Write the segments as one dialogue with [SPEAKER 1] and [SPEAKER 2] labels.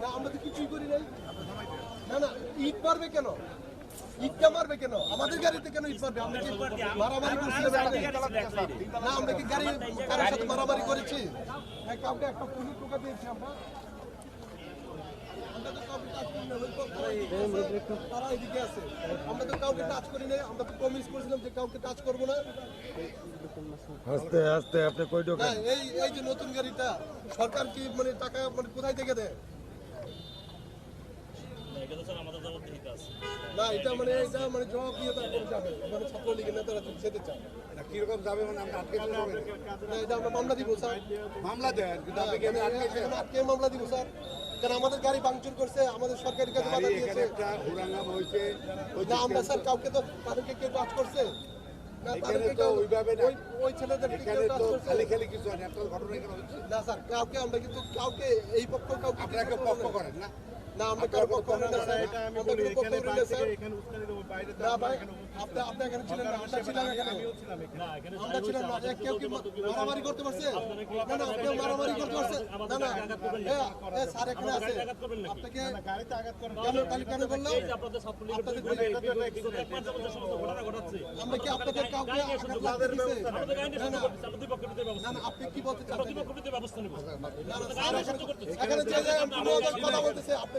[SPEAKER 1] না আমরা তো কিছুই করি নাই ঈদ মারবে কেন ঈদটা মারবে কেন আমাদের গাড়িতে কেন ঈদ মারবে আমরা কি মারামারি করছিলাম না মারামারি করেছি? হ্যাঁ, কাউকে একটা পুলিশ টোকা দিয়েছি আমরা তো কাউকে টাচ করি না, ওই পথ তারা এদিকে আছে, আমরা তো কাউকে টাচ করি নাই আমরা তো প্রমিস করেছিলাম যে কাউকে টাচ করব না।
[SPEAKER 2] আস্তে আস্তে আপনি কই ঢোকেন?
[SPEAKER 1] এই এই যে নতুন গাড়িটা সরকার কি মানে টাকা মানে কোথায় থেকে দেয়? না এটা মানে এটা মানে যাবে। মানে ছাত্রলীগের নেতারা যেতে চায়।
[SPEAKER 3] কীরকম যাবে মানে আমরা আটকে দিতে হবে
[SPEAKER 1] না এটা আমরা মামলা দিব স্যার।
[SPEAKER 3] মামলা দেন কিন্তু আপনি কেন আটকেছেন
[SPEAKER 1] আটকে মামলা দিব স্যার? কারণ আমাদের গাড়ি ভাঙচুর করছে আমাদের সরকারি কাজে বাধা দিয়েছে।
[SPEAKER 3] হয়েছে
[SPEAKER 1] না আমরা স্যার কাউকে তো তাদেরকে কেউ টাচ করছে? না স্যার কাউকে আমরা কিন্তু কাউকে এই পক্ষ কাউকে
[SPEAKER 3] কেউ পক্ষ করেন না?
[SPEAKER 1] না আমরা কারও পক্ষ না। না না ভাই আপনি আপনি এখানে ছিলেন না আমরা ছিলাম এখানে। আমরা ছিলাম না কেউ কি মারামারি করতে পারছে? না না কেউ মারামারি করতে পারছে। না না। এ, স্যার এখানে আছে। আপনাকে কেন তাহলে কেন বলল আপনাদের আমরা কি আপনাদের কাউকে আঘাত লাগতে দিছে? না, না, না, না, আপনি কি বলতে চাচ্ছেন না, না, এখানে- এখানে যে যে এমপি মহোদয় কথা বলতেছে, আপনি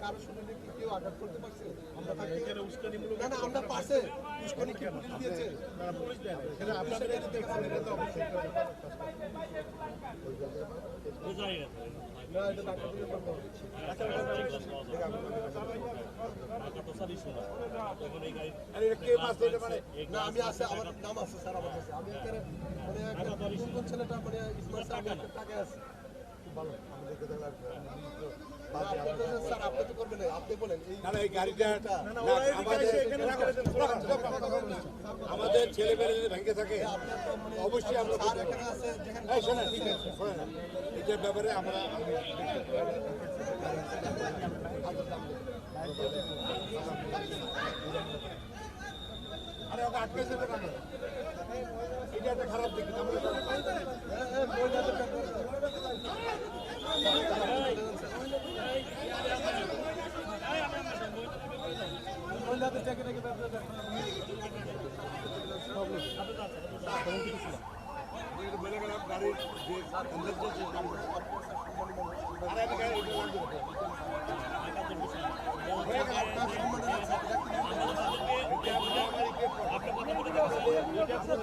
[SPEAKER 1] কারও শরীরে কি কেউ আঘাত করতে পারছে? আমরা থাকতে- না, না, আমরা পাশে। উস্কানি কি পুলিশ দিয়েছে? আপনাদের এটা দেখছেন, এটা তো অবশ্যই। না, এটা ডাক্তার দিলে করব।
[SPEAKER 3] আরে কে মাছ এটা মানে
[SPEAKER 1] না আমি আছে আমার নাম আছে স্যার আমার কাছে আমি এখানে মানে একটা কোন ছেলেটা মানে ইসমাইল স্যার টাকা আছে খুব ভালো আমাদেরকে
[SPEAKER 3] আমাদের আমাদের ছেলে মেয়ে যদি ভেঙে থাকে অবশ্যই আমরা শোনেন, ঠিক আছে, শোনেন। এটার ব্যাপারে আমরা আরে ওকে আটকেছে তো কেন? এটা একটা খারাপ দিক আমরা
[SPEAKER 1] হ্যাঁ, হ্যাঁ, মহিলাদের ব্যাপারে। মহিলাদের চাকরি নাকি ব্যাপারে দেখুন।
[SPEAKER 3] গাড়ির যে অন্দর যে কাম আরে আমি গাড়ি এটা লাগবে
[SPEAKER 1] আপনার